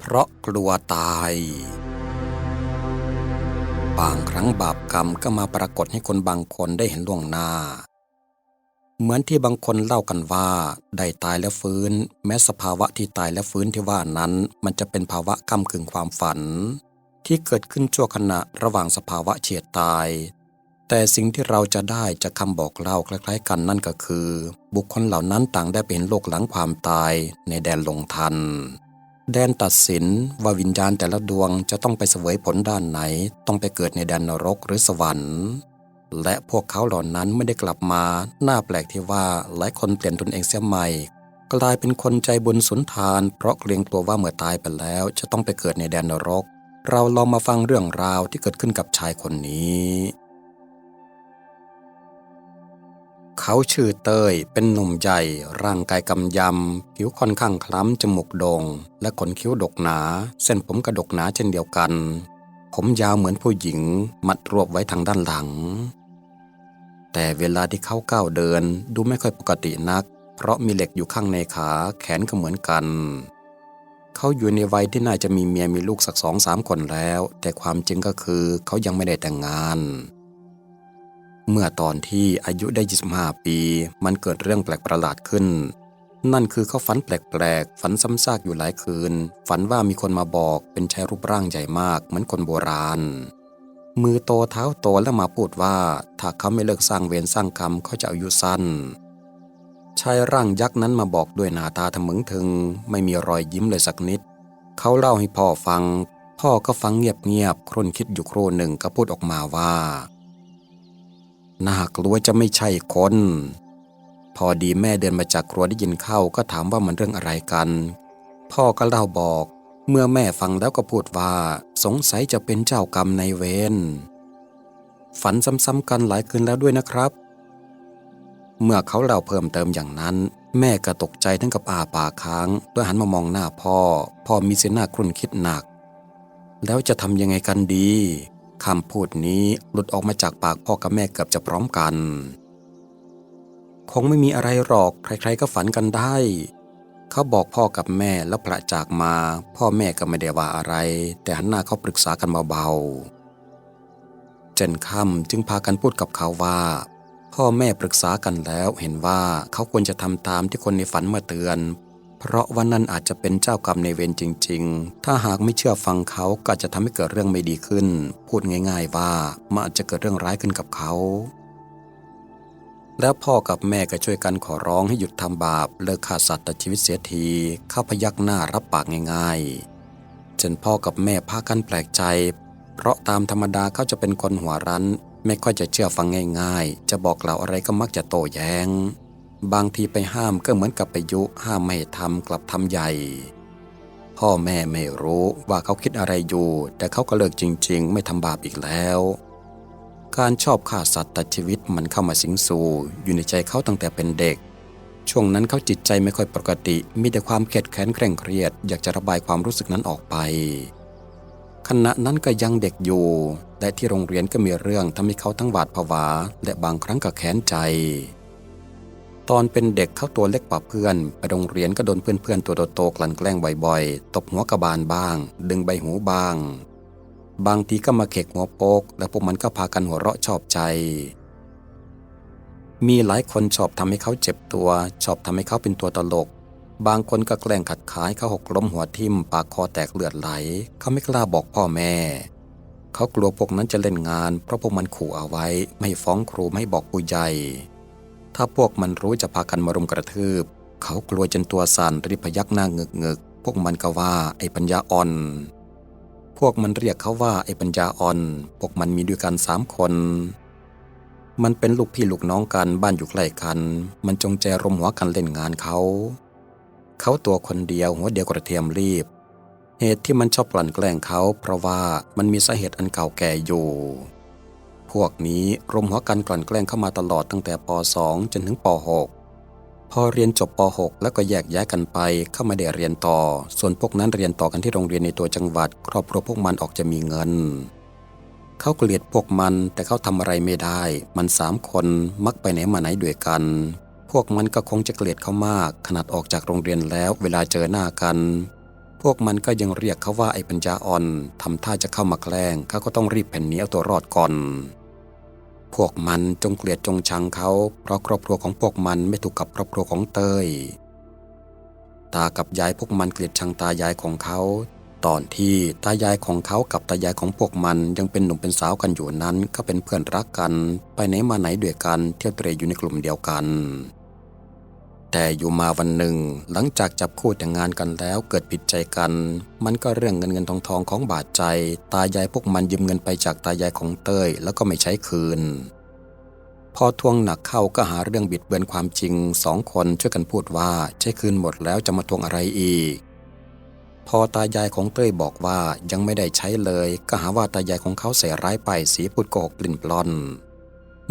เพราะกลัวตาย บางครั้งบาปกรรมก็มาปรากฏให้คนบางคนได้เห็นล่วงหน้า เหมือนที่บางคนเล่ากันว่าได้ตายแล้วฟื้น แม้สภาวะที่ตายแล้วฟื้นที่ว่านั้น มันจะเป็นภาวะกำกึ่งความฝัน ที่เกิดขึ้นชั่วขณะระหว่างสภาวะเฉียดตายแต่สิ่งที่เราจะได้จากคำบอกเล่าคล้ายๆ กันนั่นก็คือ บุคคลเหล่านั้นต่างได้เป็นโลกหลังความตายในแดนลงทัน แดนตัดสินว่าวิญญาณแต่ละดวงจะต้องไปเสวยผลด้านไหน ต้องไปเกิดในแดนนรกหรือสวรรค์ และพวกเขาเหล่านั้นไม่ได้กลับมาน่าแปลกที่ว่าหลายคนเปลี่ยนตนเองเสียใหม่ กลายเป็นคนใจบุญสุนทาน เพราะเกรงกลัวว่าเมื่อตายไปแล้วจะต้องไปเกิดในแดนนรก เราลองมาฟังเรื่องราวที่เกิดขึ้นกับชายคนนี้ เขาชื่อเต้ย เป็นหนุ่มใหญ่ ร่างกายกำยำ ผิวค่อนข้างคล้ำ จมูกโดง่ง และขนคิ้วดกหนา เส้นผมกระดกหนาเช่นเดียวกัน ผมยาวเหมือนผู้หญิง มัดรวบไว้ทางด้านหลัง แต่เวลาที่เขาก้าวเดินดูไม่ค่อยปกตินัก เพราะมีเหล็กอยู่ข้างในขา แขนก็เหมือนกัน เขาอยู่ในวัยที่น่าจะมีเมียมีลูกสักสองสามคนแล้ว แต่ความจริงก็คือเขายังไม่ได้แต่งงาน เมื่อตอนที่อายุได้ 25 ปี มันเกิดเรื่องแปลกประหลาดขึ้น นั่นคือเขาฝันแปลกๆ ฝันซ้ำซากอยู่หลายคืน ฝันว่ามีคนมาบอกเป็นชายรูปร่างใหญ่มากเหมือนคนโบราณ มือโตเท้าโตแล้วมาพูดว่า ถ้าเขาไม่เลิกสร้างเวรสร้างกรรมเขาจะอายุสั้น ชายร่างยักษ์นั้นมาบอกด้วยหน้าตาทะมึงถึง ไม่มีรอยยิ้มเลยสักนิด เขาเล่าให้พ่อฟัง พ่อก็ฟังเงียบๆครุ่นคิดอยู่ครู่หนึ่งก็พูดออกมาว่า น่ากลัวจะไม่ใช่คน พอดีแม่เดินมาจากครัวได้ยินเข้าก็ถามว่ามันเรื่องอะไรกัน พ่อก็เล่าบอก เมื่อแม่ฟังแล้วก็พูดว่า สงสัยจะเป็นเจ้ากรรมในเวรฝันซ้ำๆกันหลายคืนแล้วด้วยนะครับ เมื่อเขาเล่าเพิ่มเติมอย่างนั้น แม่ก็ตกใจทั้งกับอาปากค้างด้วยหันมามองหน้าพ่อ พ่อมีสีหน้าครุ่นคิดหนัก แล้วจะทำยังไงกันดี คำพูดนี้หลุดออกมาจากปากพ่อกับแม่เกือบจะพร้อมกัน คงไม่มีอะไรหรอกใครๆก็ฝันกันได้ เขาบอกพ่อกับแม่แล้วประจากมา พ่อแม่ก็ไม่ได้ว่าอะไร แต่หันหน้าเขาปรึกษากันเบาๆ เจนค่ำจึงพากันพูดกับเขาว่า พ่อแม่ปรึกษากันแล้วเห็นว่าเขาควรจะทำตามที่คนในฝันมาเตือน เพราะวันนั้นอาจจะเป็นเจ้ากรรมในเวรจริง ๆ ถ้าหากไม่เชื่อฟังเขาก็จะทำให้เกิดเรื่องไม่ดีขึ้น พูดง่าย ๆ ว่ามันอาจจะเกิดเรื่องร้ายขึ้นกับเขา แล้วพ่อกับแม่ก็ช่วยกันขอร้องให้หยุดทำบาปเลิกฆ่าสัตว์ตัดชีวิตเสียทีข้าพยักหน้ารับปากง่ายๆจนพ่อกับแม่พากันแปลกใจ เพราะตามธรรมดาเขาจะเป็นคนหัวรั้น ไม่ค่อยจะเชื่อฟังง่าย ๆ จะบอกกล่าวอะไรก็มักจะโต้แย้ง บางทีไปห้ามก็เหมือนกับไปยุห้ามไม่ทำกลับทำใหญ่ พ่อแม่ไม่รู้ว่าเขาคิดอะไรอยู่ แต่เขาก็เลิกจริง ๆ ไม่ทำบาปอีกแล้ว การชอบฆ่าสัตว์ตัดชีวิตมันเข้ามาสิงสู่อยู่ในใจเขาตั้งแต่เป็นเด็ก ช่วงนั้นเขาจิตใจไม่ค่อยปกติ มีแต่ความเข็ดแค้นเคร่งเครียด อยากจะระบายความรู้สึกนั้นออกไปขณะนั้นก็ยังเด็กอยู่แต่ที่โรงเรียนก็มีเรื่องทำให้เขาทั้งหวาดผวา และบางครั้งก็แค้นใจ ตอนเป็นเด็กเขาตัวเล็กกว่าเพื่อน ไปโรงเรียนก็โดนเพื่อนๆตัวโตๆกลั่นแกล้งบ่อยๆ ตบหัวกระบาลบ้าง ดึงใบหูบ้าง บางทีก็มาเขกหัวโปก แล้วพวกมันก็พากันหัวเราะชอบใจ มีหลายคนชอบทำให้เขาเจ็บตัว ชอบทำให้เขาเป็นตัวตลก บางคนก็แกล้งขัดขายเขาหกล้มหัวทิ่ม ปากคอแตกเลือดไหล เขาไม่กล้าบอกพ่อแม่ เขากลัวพวกนั้นจะเล่นงาน เพราะพวกมันขู่เอาไว้ ไม่ฟ้องครูไม่บอกผู้ใหญ่ ถ้าพวกมันรู้จะพากันมารุมกระทืบ เขากลัวจนตัวสั่นรีบพยักหน้าเงึกเงึกๆพวกมันก็ว่าไอ้ปัญญาอ่อน พวกมันเรียกเขาว่าไอ้ปัญญาอ่อน พวกมันมีด้วยกันสามคน มันเป็นลูกพี่ลูกน้องกันบ้านอยู่ใกล้กัน มันจงใจรมหัวกันเล่นงานเขา เขาตัวคนเดียวหัวเดียวกระเทียมรีบ เหตุที่มันชอบกลั่นแกล้งเขา เพราะว่ามันมีสาเหตุอันเก่าแก่อยู่ พวกนี้รวมหัวกันกลั่นแกล้งเข้ามาตลอดตั้งแต่ป .2 จนถึงป .6 พอเรียนจบป .6 แล้วก็แยกย้ายกันไปเข้ามาได้เรียนต่อ ส่วนพวกนั้นเรียนต่อกันที่โรงเรียนในตัวจังหวัด ครอบครัวพวกมันออกจะมีเงิน เขาเกลียดพวกมันแต่เขาทำอะไรไม่ได้ มันสามคนมักไปไหนมาไหนด้วยกัน พวกมันก็คงจะเกลียดเขามาก ขนาดออกจากโรงเรียนแล้วเวลาเจอหน้ากันพวกมันก็ยังเรียกเขาว่าไอ้ปัญญาอ่อน ทำท่าจะเข้ามาแกล้งเขาก็ต้องรีบแผ่นนี้เอาตัวรอดก่อน พวกมันจงเกลียดจงชังเขา เพราะครอบครัวของพวกมันไม่ถูกกับครอบครัวของเตย ตากับยายพวกมันเกลียดชังตายายของเขา ตอนที่ตายายของเขากับตายายของพวกมันยังเป็นหนุ่มเป็นสาวกันอยู่นั้น ก็เป็นเพื่อนรักกัน ไปไหนมาไหนด้วยกันเที่ยวเตร่อยู่ในกลุ่มเดียวกัน แต่อยู่มาวันหนึ่ง หลังจากจับคู่แต่งงานกันแล้วเกิดผิดใจกัน มันก็เรื่องเงินเงินทองทองของบาดใจ ตายายพวกมันยืมเงินไปจากตายายของเต้ยแล้วก็ไม่ใช้คืน พอทวงหนักเข้าก็หาเรื่องบิดเบือนความจริงสองคนช่วยกันพูดว่าใช้คืนหมดแล้วจะมาทวงอะไรอีก พอตายายของเต้ยบอกว่ายังไม่ได้ใช้เลย ก็หาว่าตายายของเขาใส่ร้ายไปสีพูดโกหกปลิ่นปลอน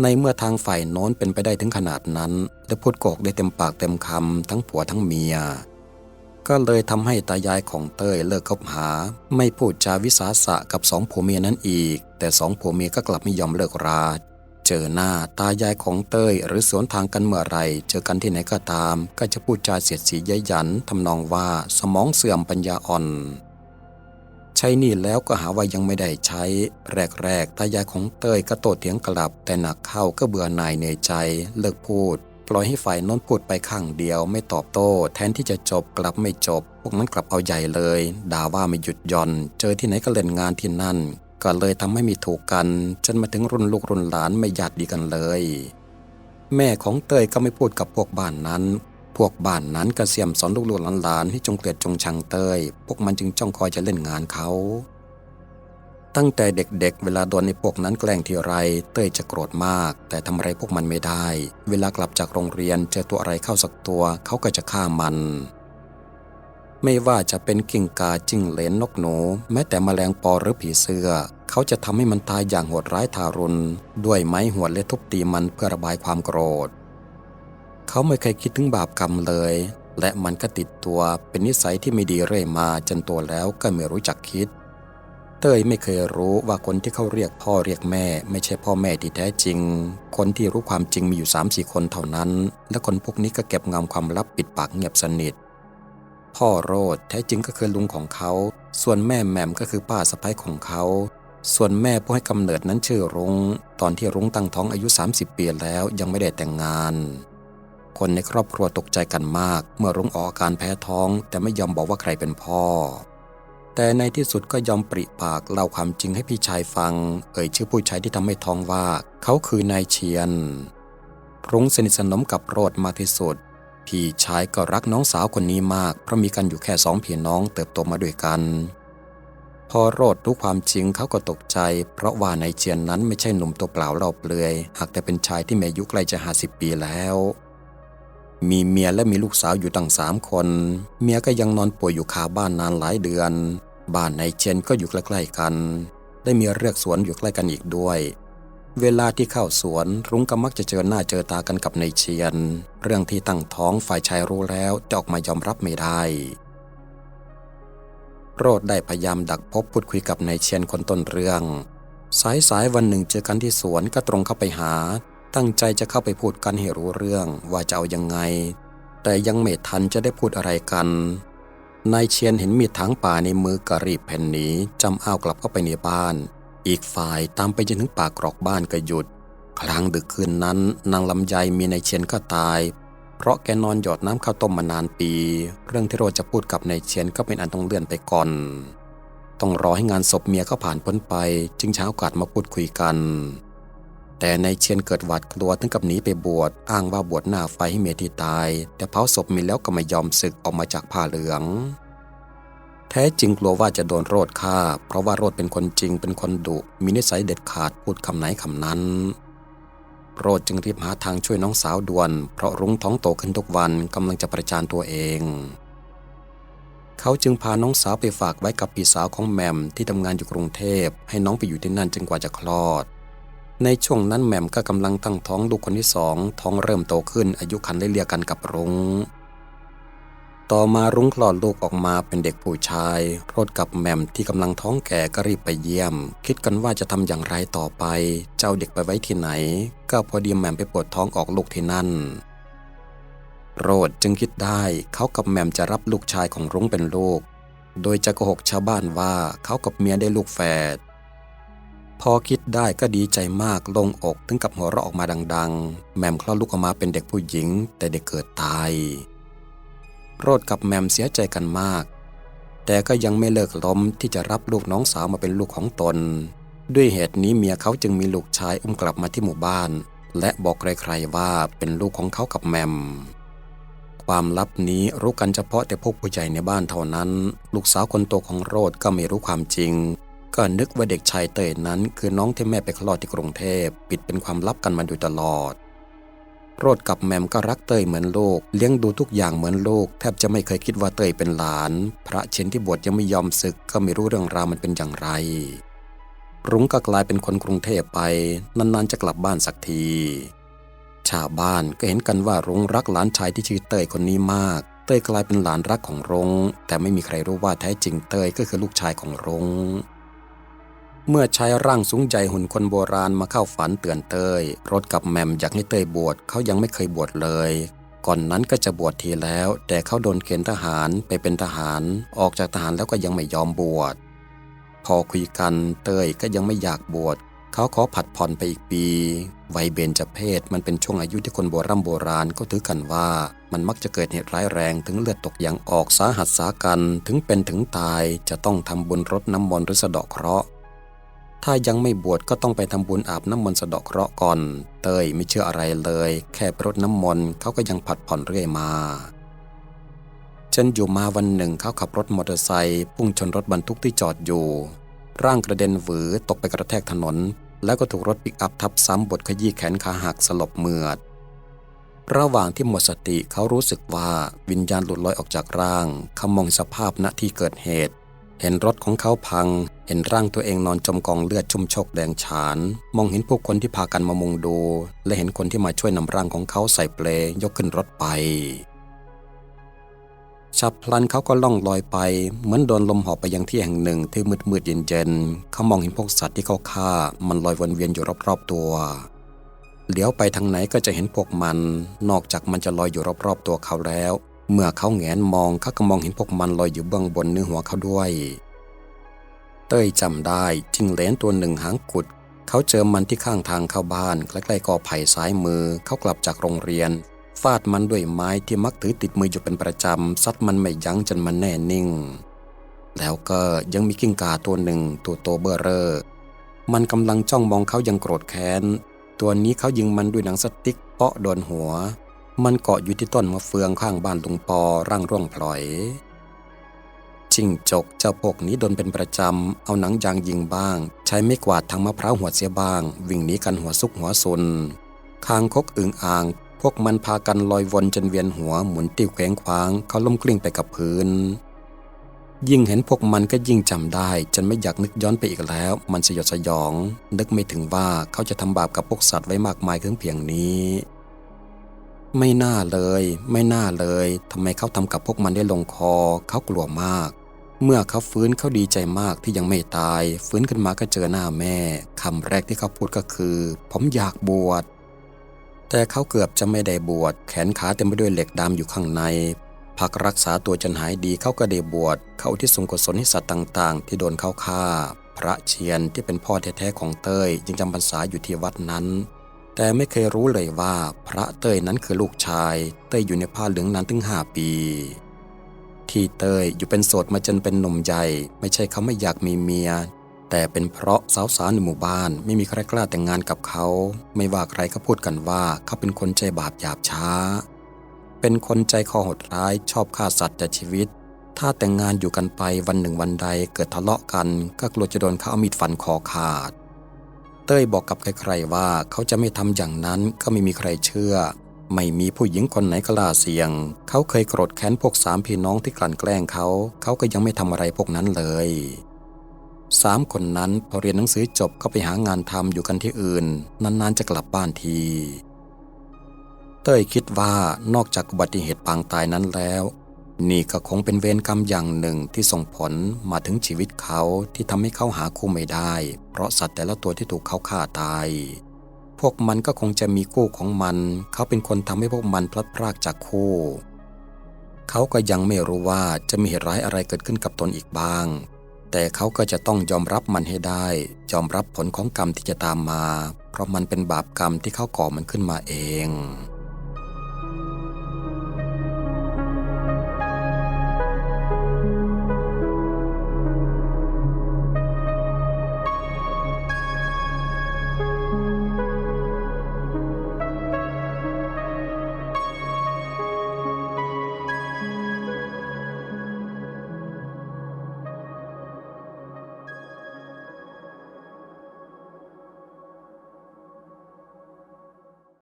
ในเมื่อทางฝ่ายโน้นเป็นไปได้ถึงขนาดนั้น และพูดโกกได้เต็มปากเต็มคำทั้งผัวทั้งเมีย ก็เลยทำให้ตายายของเต้ยเลิกคบหา ไม่พูดจาวิสาสะกับสองผัวเมียนั้นอีก แต่สองผัวเมียก็กลับไม่ยอมเลิกราเจอหน้าตายายของเต้ยหรือสวนทางกันเมื่อไรเจอกันที่ไหนก็ตาม ก็จะพูดจาเสียดสีเย้ยหยันทำนองว่าสมองเสื่อมปัญญาอ่อน ใช้หนี่แล้วก็หาว่ายังไม่ได้ใช้ แรกๆตายายของเต้ยก็โตเถียงกลับ แต่หนักเข้าก็เบื่อหน่ายเนยใจ เลิกพูด ปล่อยให้ฝ่ายน้นพูดไปข้างเดียวไม่ตอบโต้ แทนที่จะจบกลับไม่จบ พวกนั้นกลับเอาใหญ่เลย ด่าว่าไม่หยุดย่อน เจอที่ไหนก็เล่นงานที่นั่น ก็เลยทำให้มีถูกกัน จนมาถึงรุ่นลูกรุ่นหลานไม่ญาติดีกันเลย แม่ของเตยก็ไม่พูดกับพวกบ้านนั้น พวกบ้านนั้นก็เสียมสอนลูกหลานให้จงเกลียดจงชังเตย พวกมันจึงจ้องคอยจะเล่นงานเขา ตั้งแต่เด็กๆเวลาโดนในพวกนั้นแกล้งทีไร เต้ยจะโกรธมาก แต่ทำอะไรพวกมันไม่ได้ เวลากลับจากโรงเรียนเจอตัวอะไรเข้าสักตัวเขาก็จะฆ่ามัน ไม่ว่าจะเป็นกิ่งกาจิ้งเหลนนกหนู แม้แต่แมลงปอหรือผีเสื้อเขาจะทำให้มันตายอย่างโหดร้ายทารุณด้วยไม้หัวและทุบตีมันเพื่อระบายความโกรธ เขาไม่เคยคิดถึงบาปกรรมเลย และมันก็ติดตัวเป็นนิสัยที่ไม่ดีเรื่อยมาจนตัวแล้วก็ไม่รู้จักคิด เต้ยไม่เคยรู้ว่าคนที่เขาเรียกพ่อเรียกแม่ ไม่ใช่พ่อแม่ที่แท้จริง คนที่รู้ความจริงมีอยู่3ามสี่คนเท่านั้น และคนพวกนี้ก็เก็บงำความลับปิดปากเงียบสนิท พ่อโรดแท้จริงก็คือลุงของเขา ส่วนแม่แหม่มก็คือป้าสะใภ้ของเขาส่วนแม่ผู้ให้กำเนิดนั้นชื่อรุง้ง ตอนที่รุ้งตั้งท้องอายุ 30 ปีแล้วยังไม่ได้แต่งงาน คนในครอบครัวตกใจกันมาก เมื่อรุ้งออกอาการแพ้ท้อง แต่ไม่ยอมบอกว่าใครเป็นพ่อ แต่ในที่สุดก็ยอมปริปากเล่าความจริงให้พี่ชายฟัง เอ่ยชื่อผู้ชายที่ทำให้ท้องว่า เขาคือนายเชียน รุ้งสนิทสนมกับโรดมากที่สุด พี่ชายก็รักน้องสาวคนนี้มาก เพราะมีกันอยู่แค่สองพี่น้องเติบโตมาด้วยกัน พอโรดรู้ความจริงเขาก็ตกใจ เพราะว่านายเชียนนั้นไม่ใช่หนุ่มตัวเปล่าเล่าเปลือย หากแต่เป็นชายที่มีอายุใกล้จะห้าสิบปีแล้ว มีเมียและมีลูกสาวอยู่ตั้งสามคน เมียก็ยังนอนป่วยอยู่คาบ้านนานหลายเดือน บ้านนายเชนก็อยู่ใกล้ๆกัน ได้มีเรือกสวนอยู่ใกล้กันอีกด้วย เวลาที่เข้าสวนรุ้งก็มักจะเจอหน้าเจอตากันกับนายเชียน เรื่องที่ตั้งท้องฝ่ายชายรู้แล้วจะออกมายอมรับไม่ได้โรดได้พยายามดักพบพูดคุยกับนายเชียนคนต้นเรื่อง สายสายๆวันหนึ่งเจอกันที่สวนก็ตรงเข้าไปหา ตั้งใจจะเข้าไปพูดกันให้รู้เรื่องว่าจะเอายังไง แต่ยังไม่ทันจะได้พูดอะไรกัน นายเชียนเห็นมีดถางป่าในมือกระรีบแผ่นหนีจำอ้าวกลับเข้าไปในบ้าน อีกฝ่ายตามไปจนถึงปากกรอกบ้านก็หยุดกลางดึกคืนนั้น นางลำไยมีนายเชียนก็ตาย เพราะแกนอนหยอดน้ำข้าวต้มมานานปี เรื่องที่โรจะพูดกับนายเชียนก็เป็นอันต้องเลื่อนไปก่อน ต้องรอให้งานศพเมียเขาผ่านพ้นไป จึงเช้าโอกาสมาพูดคุยกัน แต่ในเชียนเกิดหวาดกลัวถึงกับหนีไปบวชอ้างว่าบวชหน้าไฟให้เมียที่ตาย แต่เผาศพมีแล้วก็ไม่ยอมศึกออกมาจากผ้าเหลือง แท้จริงกลัวว่าจะโดนโรดฆ่า เพราะว่าโรดเป็นคนจริงเป็นคนดุ มีนิสัยเด็ดขาดพูดคำไหนคำนั้น โรดจึงรีบหาทางช่วยน้องสาวด่วน เพราะรุ้งท้องโตขึ้นทุกวันกำลังจะประจานตัวเองเขาจึงพาน้องสาวไปฝากไว้กับพี่สาวของแมมที่ทำงานอยู่กรุงเทพ ให้น้องไปอยู่ที่นั่นจนกว่าจะคลอด ในช่วงนั้นแหม่มก็กำลังตั้งท้องลูกคนที่สองท้องเริ่มโตขึ้นอายุคันได้เลียกันกับรุง้ง ต่อมารุ้งคลอดลูกออกมาเป็นเด็กผู้ชายโรดกับแหม่มที่กำลังท้องแก่ก็รีบไปเยี่ยม คิดกันว่าจะทำอย่างไรต่อไป เจ้าเด็กไปไว้ที่ไหน ก็พอดีแหม่มไปปวดท้องออกลูกที่นั่นโรดจึงคิดได้เขากับแหม่มจะรับลูกชายของรุ้งเป็นลูก โดยจะโกหกชาวบ้านว่าเขากับเมียได้ลูกแฝด พอคิดได้ก็ดีใจมากลงอกถึงกับหัวเราะออกมาดัง ๆแหม่มคลอดลูกออกมาเป็นเด็กผู้หญิง แต่เด็กเกิดตาย โรดกับแหม่มเสียใจกันมาก แต่ก็ยังไม่เลิกล้มที่จะรับลูกน้องสาวมาเป็นลูกของตน ด้วยเหตุนี้เมียเขาจึงมีลูกชายอุ้มกลับมาที่หมู่บ้าน และบอกใครๆว่าเป็นลูกของเขากับแหม่มความลับนี้รู้กันเฉพาะแต่พวกผู้ใหญ่ในบ้านเท่านั้น ลูกสาวคนโตของโรดก็ไม่รู้ความจริง ก็นึกว่าเด็กชายเตยนั้น คือน้องที่แม่ไปคลอดที่กรุงเทพปิดเป็นความลับกันมาโดยตลอด โรดกับแมมก็รักเตยเหมือนลูก เลี้ยงดูทุกอย่างเหมือนลูก แทบจะไม่เคยคิดว่าเตยเป็นหลาน พระเชนที่บวชยังไม่ยอมศึกก็ไม่รู้เรื่องราวมันเป็นอย่างไร รุ้งก็กลายเป็นคนกรุงเทพไป นานๆจะกลับบ้านสักที ชาวบ้านก็เห็นกันว่ารุ้งรักหลานชายที่ชื่อเตยคนนี้มาก เตยกลายเป็นหลานรักของรุง้งแต่ไม่มีใครรู้ว่าแท้จริงเตยก็คือลูกชายของรุง้ง เมื่อใชายร่างสูงใหญ่หุ่นคนโบราณมาเข้าฝันเตือนเตยรถกับแหมมอยากให้เตยบวชเขายังไม่เคยบวชเลย ก่อนนั้นก็จะบวชทีแล้ว แต่เขาโดนเกณฑ์ทหารไปเป็นทหาร ออกจากทหารแล้วก็ยังไม่ยอมบวช พอคุยกันเตยก็ยังไม่อยากบวชเขาขอผัดผ่อนไปอีกปี วัยเบญจเพศมันเป็นช่วงอายุที่คนโบราณโบราณก็ถือกันว่า มันมักจะเกิดเหตุร้ายแรงถึงเลือดตกยางออกสาหัสสากันถึงเป็นถึงตายจะต้องทำบุญรดน้ำมนต์หรือสะเดาะเคราะห์ ถ้ายังไม่บวชก็ต้องไปทำบุญอาบน้ำมนต์สะเดาะเคราะห์ก่อน เตยไม่เชื่ออะไรเลย แค่รดน้ำมนต์เขาก็ยังผัดผ่อนเรื่อยมาจนอยู่มาวันหนึ่งเขาขับรถมอเตอร์ไซค์พุ่งชนรถบรรทุกที่จอดอยู่ ร่างกระเด็นหวือตกไปกระแทกถนน แล้วก็ถูกรถปิกอัพทับซ้ำบดขยี้แขนขาหักสลบเมือด ระหว่างที่หมดสติเขารู้สึกว่าวิญญาณหลุดลอยออกจากร่างเขามองสภาพณที่เกิดเหตุ เห็นรถของเขาพัง เห็นร่างตัวเองนอนจมกองเลือดชุ่มโชกแดงฉาน มองเห็นผู้คนที่พากันมามุงดู และเห็นคนที่มาช่วยนำร่างของเขาใส่เปลยกขึ้นรถไปฉับพลันเขาก็ล่องลอยไป เหมือนโดนลมหอบไปยังที่แห่งหนึ่งที่มืดมืดเย็นเย็นเขามองเห็นพวกสัตว์ที่เขาฆ่า มันลอยวนเวียนอยู่รอบๆตัวเลี้ยวไปทางไหนก็จะเห็นพวกมัน นอกจากมันจะลอยอยู่รอบๆตัวเขาแล้ว เมื่อเขาแงนมองเขาก็มองเห็นพวกมันลอยอยู่เบื้องบนเนื้อหัวเขาด้วย เต้ยจำได้จิงเหลนตัวหนึ่งหางกุด เขาเจอมันที่ข้างทางเข้าบ้านใกล้ๆกอไผ่ซ้ายมือเขากลับจากโรงเรียน ฟาดมันด้วยไม้ที่มักถือติดมืออยู่เป็นประจำซัดมันไม่ยั้งจนมันแน่นิ่ง แล้วก็ยังมีกิ้งก่าตัวหนึ่งตัวโตเบ้อเร่อมันกำลังจ้องมองเขาอยังโกรธแค้น ตัวนี้เขายิงมันด้วยหนังสติ๊กเปาะโดนหัว มันเกาะอยู่ที่ต้นมะเฟืองข้างบ้านลุงปอร่างร่วงพลอยจิ้งจกเจ้าพวกนี้โดนเป็นประจำ เอาหนังยางยิงบ้าง ใช้ไม่กวาดทางมะพร้าวหัวเสียบ้าง วิ่งหนีกันหัวซุกหัวซุนคางคกอึ่งอ่าง พวกมันพากันลอยวนจนเวียนหัวหมุนติ้วแขวงขวางเขาล้มกลิ้งไปกับพื้น ยิ่งเห็นพวกมันก็ยิ่งจำได้จนไม่อยากนึกย้อนไปอีกแล้ว มันสยดสยอง นึกไม่ถึงว่าเขาจะทำบาปกับพวกสัตว์ไว้มากมายถึงเพียงนี้ ไม่น่าเลย ไม่น่าเลยทำไมเขาทำกับพวกมันได้ลงคอ เขากลัวมาก เมื่อเขาฟื้นเขาดีใจมากที่ยังไม่ตาย ฟื้นขึ้นมาก็เจอหน้าแม่คำแรกที่เขาพูดก็คือ ผมอยากบวชแต่เขาเกือบจะไม่ได้บวชแขนขาเต็มไปด้วยเหล็กดำอยู่ข้างในพักรักษาตัวจนหายดีเขาก็ได้บวชเขาที่ทรงกุศลให้สัตว์ต่าง ๆ ที่โดนเขาฆ่า พระเชียนที่เป็นพ่อแท้ๆของเต้ยยังจำพรรษาอยู่ที่วัดนั้น แต่ไม่เคยรู้เลยว่าพระเต้ยนั้นคือลูกชาย เต้ยอยู่ในผ้าเหลืองนั้นถึงห้าปี ที่เต้ยอยู่เป็นโสดมาจนเป็นหนุ่มใหญ่ ไม่ใช่เขาไม่อยากมีเมีย แต่เป็นเพราะสาวๆในหมู่บ้านไม่มีใครกล้าแต่งงานกับเขา ไม่ว่าใครก็พูดกันว่าเขาเป็นคนใจบาปหยาบช้า เป็นคนใจคอโหดร้ายชอบฆ่าสัตว์แต่ชีวิต ถ้าแต่งงานอยู่กันไปวันหนึ่งวันใดเกิดทะเลาะกัน ก็กลัวจะโดนเขาเอามีดฟันคอขาด เต้ยบอกกับใครๆว่าเขาจะไม่ทำอย่างนั้นก็ไม่มีใครเชื่อ ไม่มีผู้หญิงคนไหนกล้าเสี่ยง เขาเคยโกรธแค้นพวกสามพี่น้องที่กลั่นแกล้งเขา เขาก็ยังไม่ทำอะไรพวกนั้นเลยสามคนนั้นพอเรียนหนังสือจบก็ไปหางานทำอยู่กันที่อื่น นานๆจะกลับบ้านทีเต้ยคิดว่านอกจากอุบัติเหตุปางตายนั้นแล้ว นี่ก็คงเป็นเวรกรรมอย่างหนึ่งที่ส่งผลมาถึงชีวิตเขาที่ทำให้เขาหาคู่ไม่ได้ เพราะสัตว์แต่ละตัวที่ถูกเขาฆ่าตาย พวกมันก็คงจะมีคู่ของมัน เขาเป็นคนทำให้พวกมันพลัดพรากจากคู่ เขาก็ยังไม่รู้ว่าจะมีเหตุร้ายอะไรเกิดขึ้นกับตนอีกบ้าง แต่เขาก็จะต้องยอมรับมันให้ได้ ยอมรับผลของกรรมที่จะตามมา เพราะมันเป็นบาปกรรมที่เขาก่อมันขึ้นมาเอง